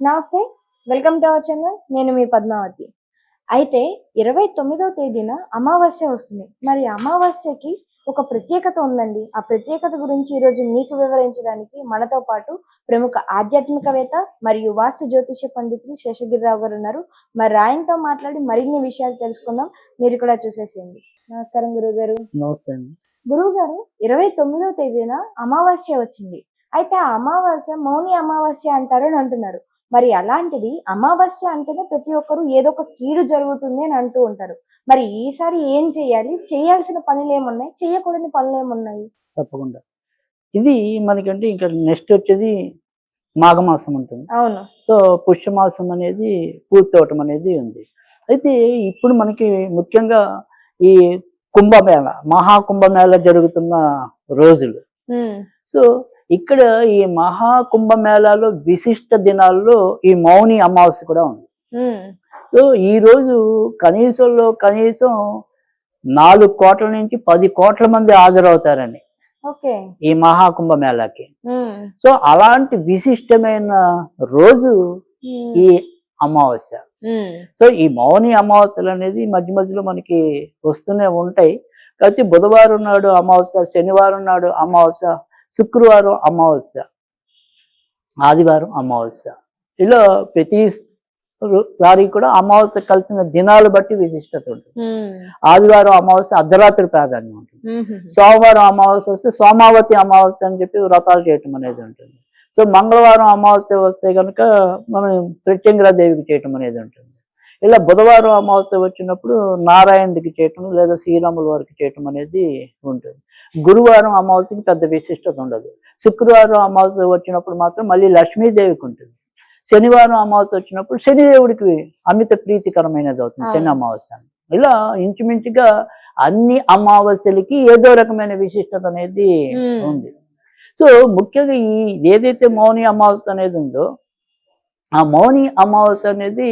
నమస్తే welcome to our channel. నేను మీ పద్మావతి. అయితే ఇరవై తొమ్మిదవ తేదీన అమావాస్య వస్తుంది. మరి అమావాస్యకి ఒక ప్రత్యేకత ఉందండి. ఆ ప్రత్యేకత గురించి ఈరోజు మీకు వివరించడానికి మనతో పాటు ప్రముఖ ఆధ్యాత్మికవేత్త మరియు వాస్తు జ్యోతిష పండితులు శేషగిరిరావు గారు ఉన్నారు. మరి ఆయనతో మాట్లాడి మరిన్ని విషయాలు తెలుసుకుందాం. మీరు కూడా చూసేసేయండి. నమస్కారం గురువు గారు నమస్తే గురువు గారు ఇరవై తొమ్మిదవ తేదీన అమావాస్య వచ్చింది. అయితే ఆ అమావాస్య మౌని అమావాస్య అంటారు అని అంటున్నారు. మరి అలాంటిది అమావాస్య అంటేనే ప్రతి ఒక్కరు ఏదో ఒక కీడు జరుగుతుంది అని అంటూ ఉంటారు. మరి ఈసారి ఏం చేయాలి? చేయాల్సిన పనులు ఏమున్నాయి? చేయకూడని పనులు ఏమున్నాయి? తప్పకుండా. ఇది మనకంటే ఇంకా నెక్స్ట్ వచ్చేది మాఘమాసం ఉంటుంది. అవును. సో పుష్యమాసం అనేది పూర్తి అవటం అనేది ఉంది. అయితే ఇప్పుడు మనకి ముఖ్యంగా ఈ కుంభమేళ మహాకుంభమేళ జరుగుతున్న రోజులు. సో ఇక్కడ ఈ మహాకుంభమేళాలో విశిష్ట దినాల్లో ఈ మౌని అమావాస్య కూడా ఉంది. సో ఈ రోజు కనీసంలో కనీసం నాలుగు కోట్ల నుంచి పది కోట్ల మంది హాజరవుతారని ఈ మహాకుంభమేళాకి. సో అలాంటి విశిష్టమైన రోజు ఈ అమావాస్య. సో ఈ మౌని అమావాస్యలు అనేది మధ్య మధ్యలో మనకి వస్తూనే ఉంటాయి. కాబట్టి బుధవారం నాడు అమావాస్య శనివారం నాడు అమావాస్య శుక్రవారం అమావాస్య ఆదివారం అమావాస్య. ఇలా ప్రతి సారి కూడా అమావాస్య కలిసిన దినాలు బట్టి విశిష్టత ఉంటుంది. ఆదివారం అమావాస్య అర్ధరాత్రి ప్రాధాన్యం ఉంటుంది. సోమవారం అమావాస్య వస్తే సోమావతి అమావాస్య అని చెప్పి వ్రతాలు చేయటం అనేది ఉంటుంది. సో మంగళవారం అమావాస్య వస్తే కనుక మనం ప్రత్యంగిరా దేవికి చేయటం అనేది ఉంటుంది. ఇలా బుధవారం అమావాస్య వచ్చినప్పుడు నారాయణుడికి చేయటం లేదా శ్రీరాముల వారికి చేయటం అనేది ఉంటుంది. గురువారం అమావాస్యకి పెద్ద విశిష్టత ఉండదు. శుక్రవారం అమావాస్య వచ్చినప్పుడు మాత్రం మళ్ళీ లక్ష్మీదేవికి ఉంటుంది. శనివారం అమావాస్య వచ్చినప్పుడు శనిదేవుడికి అమిత ప్రీతికరమైనది అవుతుంది శని అమావాస్య. ఇలా ఇంచుమించుగా అన్ని అమావాస్యలకి ఏదో రకమైన విశిష్టత అనేది. ఉంది. సో ముఖ్యంగా ఈ ఏదైతే మౌని అమావాస్య అనేది ఉందో ఆ మౌని అమావాస్య అనేది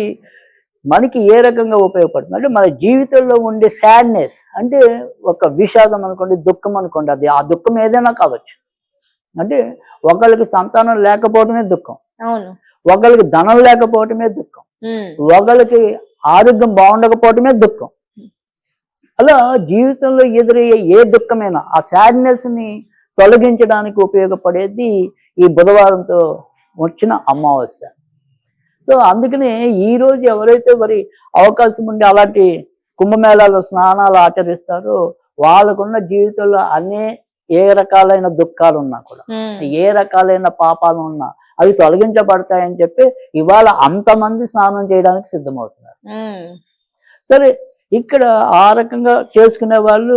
మనకి ఏ రకంగా ఉపయోగపడుతుంది? అంటే మన జీవితంలో ఉండే సాడ్నెస్ అంటే ఒక విషాదం అనుకోండి దుఃఖం అనుకోండి అది ఆ దుఃఖం ఏదైనా కావచ్చు. అంటే ఒకళ్ళకి సంతానం లేకపోవడమే దుఃఖం. అవును. ఒకళ్ళకి ధనం లేకపోవటమే దుఃఖం. ఒకళ్ళకి ఆరోగ్యం బాగుండకపోవటమే దుఃఖం. అలా జీవితంలో ఎదురయ్యే ఏ దుఃఖమైనా ఆ సాడ్నెస్ని తొలగించడానికి ఉపయోగపడేది ఈ బుధవారంతో వచ్చిన అమావాస్య. సో అందుకనే ఈ రోజు ఎవరైతే మరి అవకాశం ఉండి అలాంటి కుంభమేళాలో స్నానాలు ఆచరిస్తారో వాళ్ళకున్న జీవితంలో అనే ఏ రకాలైన దుఃఖాలు ఉన్నా కూడా ఏ రకాలైన పాపాలు ఉన్నా అవి తొలగించబడతాయని చెప్పి ఇవాళ అంతమంది స్నానం చేయడానికి సిద్ధమవుతున్నారు. సరే ఇక్కడ ఆ రకంగా చేసుకునే వాళ్ళు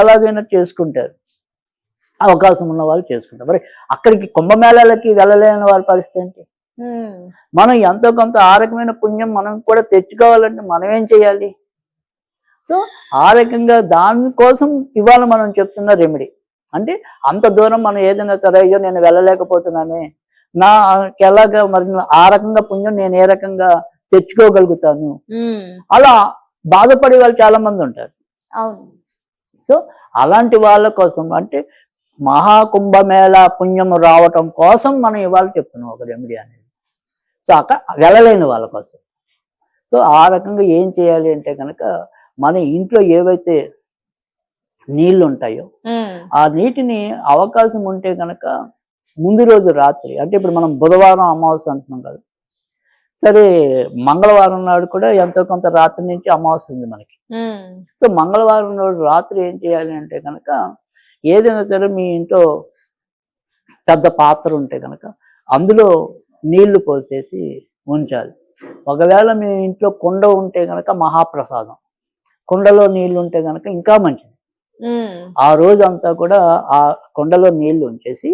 ఎలాగైనా చేసుకుంటారు. అవకాశం ఉన్న వాళ్ళు చేసుకుంటారు. మరి అక్కడికి కుంభమేళాలకి వెళ్ళలేని వారి పరిస్థితి ఏంటి? మనం ఎంతో కొంత ఆ రకమైన పుణ్యం మనం కూడా తెచ్చుకోవాలంటే మనం ఏం చేయాలి? సో ఆ రకంగా దానికోసం ఇవాళ మనం చెప్తున్న రెమెడీ అంటే అంత దూరం మనం ఏదైనా సరే అయ్యో నేను వెళ్ళలేకపోతున్నానే. నా ఎలాగా మరి ఆ రకంగా పుణ్యం నేను ఏ రకంగా తెచ్చుకోగలుగుతాను? అలా బాధపడే వాళ్ళు చాలా మంది ఉంటారు. అవును. సో అలాంటి వాళ్ళ కోసం అంటే మహాకుంభమేళ పుణ్యం రావటం కోసం మనం ఇవాళ చెప్తున్నాం ఒక రెమెడీ అనేది. సో అక్కడ వెళ్ళలేని వాళ్ళ కోసం. సో ఆ రకంగా ఏం చేయాలి అంటే కనుక మన ఇంట్లో ఏవైతే నీళ్ళు ఉంటాయో ఆ నీటిని అవకాశం ఉంటే కనుక ముందు రోజు రాత్రి అంటే ఇప్పుడు మనం బుధవారం అమావాస్య అంటున్నాం కదా. సరే మంగళవారం నాడు కూడా ఎంతో కొంత రాత్రి నుంచి అమావాస్య ఉంది మనకి. సో మంగళవారం రోజు రాత్రి ఏం చేయాలి అంటే కనుక ఏదైనా సరే మీ ఇంట్లో పెద్ద పాత్ర ఉంటే కనుక అందులో నీళ్ళు పోసేసి ఉంచాలి. ఒకవేళ మీ ఇంట్లో కుండ ఉంటే కనుక మహాప్రసాదం. కుండలో నీళ్ళు ఉంటే కనుక ఇంకా మంచిది. ఆ రోజు అంతా కూడా ఆ కుండలో నీళ్ళు ఉంచేసి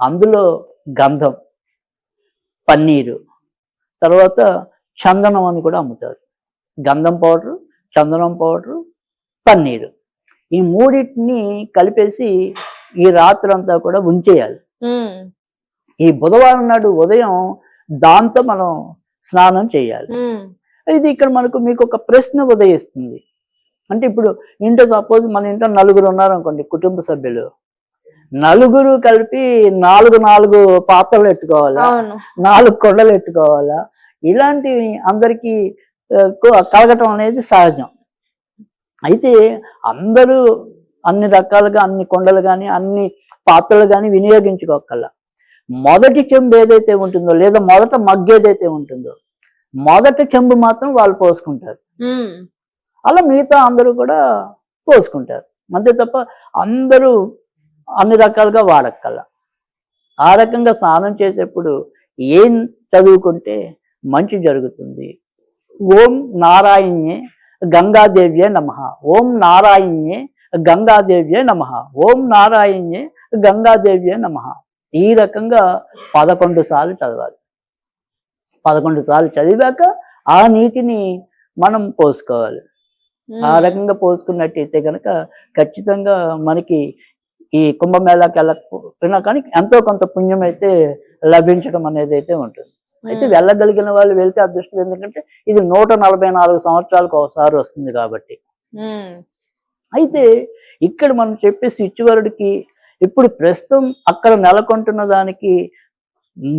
అందులో గంధం పన్నీరు తర్వాత చందనం అని కూడా అమ్ముతారు. గంధం పౌడరు చందనం పౌడరు పన్నీరు. ఈ మూడింటిని కలిపేసి ఈ రాత్రి అంతా కూడా ఉంచేయాలి. ఈ బుధవారం నాడు ఉదయం దాంతో మనం స్నానం చేయాలి. ఇది ఇక్కడ మనకు మీకు ఒక ప్రశ్న ఉదయిస్తుంది. అంటే ఇప్పుడు ఇంట్లో సపోజ్ మన ఇంట్లో నలుగురు ఉన్నారనుకోండి కుటుంబ సభ్యులు. నలుగురు కలిపి నాలుగు నాలుగు పాత్రలు ఎట్టుకోవాలా? అవును. నాలుగు కొండలు ఎట్టుకోవాలా? ఇలాంటివి అందరికీ కలగటం అనేది సహజం. అయితే అందరూ అన్ని రకాలుగా అన్ని కొండలు కానీ అన్ని పాత్రలు కానీ వినియోగించుకోగల మొదటి చెంబు ఏదైతే ఉంటుందో లేదా మొదట మగ్గు ఏదైతే ఉంటుందో మొదటి చెంబు మాత్రం వాళ్ళు పోసుకుంటారు. అలా మిగతా అందరూ కూడా పోసుకుంటారు. అంతే తప్ప అందరూ అన్ని రకాలుగా వాడక్కల. ఆ రకంగా స్నానం చేసేప్పుడు ఏం చదువుకుంటే మంచి జరుగుతుంది? ఓం నారాయణ్యే గంగాదేవ్యే నమ. ఓం నారాయణ్యే గంగాదేవ్యే నమ. ఓం నారాయణ్యే గంగాదేవ్యే నమ. ఈ రకంగా పదకొండు సార్లు చదవాలి పదకొండు సార్లు చదివాక ఆ నీటిని మనం పోసుకోవాలి ఆ. రకంగా పోసుకున్నట్టయితే కనుక ఖచ్చితంగా మనకి ఈ కుంభమేళాకి వెళ్ళకపోయినా కానీ ఎంతో కొంత పుణ్యం అయితే లభించడం అనేది అయితే ఉంటుంది అయితే. వెళ్ళగలిగిన వాళ్ళు వెళ్తే అదృష్టం ఎందుకంటే ఇది నూట నలభై నాలుగు సంవత్సరాలకు ఒకసారి వస్తుంది కాబట్టి. అయితే ఇక్కడ మనం చెప్పే స్విచ్ వర్డ్కి ఇప్పుడు ప్రస్తుతం అక్కడ నెలకొంటున్న దానికి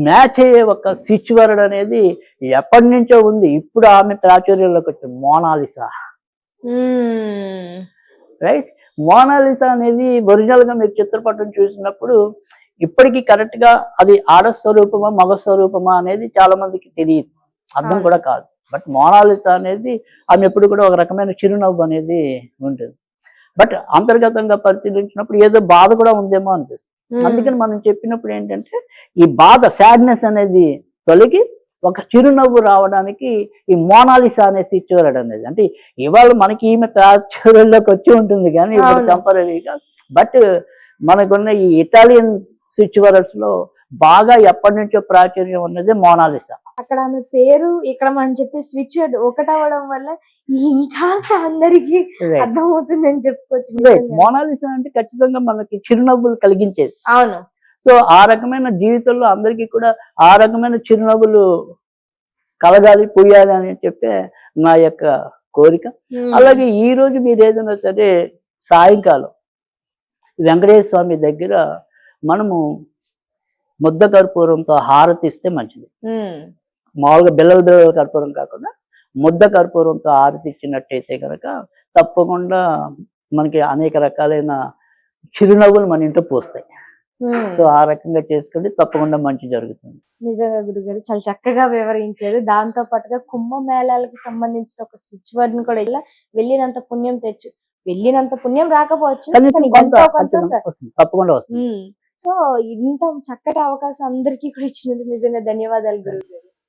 మ్యాచ్ అయ్యే ఒక స్విచ్ వర్డ్ అనేది ఎప్పటి నుంచో ఉంది. ఇప్పుడు ఆమె ప్రాచుర్యంలోకి వచ్చింది మోనాలిసా. రైట్ మోనాలిసా అనేది ఒరిజినల్గా మీరు చిత్రపటం చూసినప్పుడు ఇప్పటికీ కరెక్ట్గా అది ఆడ స్వరూపమా మగ స్వరూపమా అనేది చాలా మందికి తెలియదు. అర్థం. కూడా కాదు. బట్ మోనాలిసా అనేది ఆమె ఎప్పుడు కూడా ఒక రకమైన చిరునవ్వు అనేది ఉంటుంది. బట్ అంతర్గతంగా పరిశీలించినప్పుడు ఏదో బాధ కూడా ఉందేమో అనిపిస్తుంది. అందుకని మనం చెప్పినప్పుడు ఏంటంటే ఈ బాధ సాడ్నెస్ అనేది తొలగి ఒక చిరునవ్వు రావడానికి ఈ మోనాలిసా అనే సిచ్యువేషన్ అనేది అంటే ఇవాళ మనకి ఈమె ప్రాచుర్యంలోకి వచ్చి ఉంటుంది కానీ ఇప్పుడు. టెంపరీగా బట్ మనకున్న ఈ ఇటాలియన్ సిచ్యువేషన్స్లో బాగా ఎప్పటి నుంచో ప్రాచుర్యం ఉన్నది మోనాలిసా అక్కడ ఆమె పేరు ఇక్కడ మనం చెప్పే స్విచ్ ఒకటవడం వల్ల ఇంకా అందరికి Right. అర్థమవుతుందని చెప్పుకోవచ్చు. మోనాలిసా అంటే ఖచ్చితంగా మనకి చిరునవ్వులు కలిగించేది అవును సో ఆ రకమైన జీవితంలో అందరికీ కూడా ఆ రకమైన చిరునవ్వులు కలగాలి పోయాలి అని చెప్పే నా యొక్క కోరిక. అలాగే ఈ రోజు మీరు ఏదైనా సరే సాయంకాలం వెంకటేశ్వర స్వామి దగ్గర మనము ముద్ద కర్పూరంతో హారతి ఇస్తే మంచిది. మామూలుగా బిల్లల బిల్లల కర్పూరం కాకుండా ముద్ద కర్పూరంతో హారతి ఇచ్చినట్టయితే కనుక తప్పకుండా మనకి అనేక రకాలైన చిరునవ్వులు మన ఇంట్లో పోస్తాయి. సో ఆ రకంగా చేసుకుంటే తప్పకుండా మంచి జరుగుతుంది. నిజంగా గురుగారు చాలా చక్కగా వివరించారు. దాంతో పాటుగా కుంభమేళాలకు సంబంధించిన ఒక స్విచ్ వర్డ్ని కూడా ఇలా వెళ్ళినంత పుణ్యం తెచ్చు వెళ్ళినంత పుణ్యం రాకపోవచ్చు. తప్పకుండా వస్తుంది. సో ఇంత చక్కటి అవకాశం అందరికీ కూడా ఇచ్చినందుకు నిజంగా ధన్యవాదాలు గురువు గారు.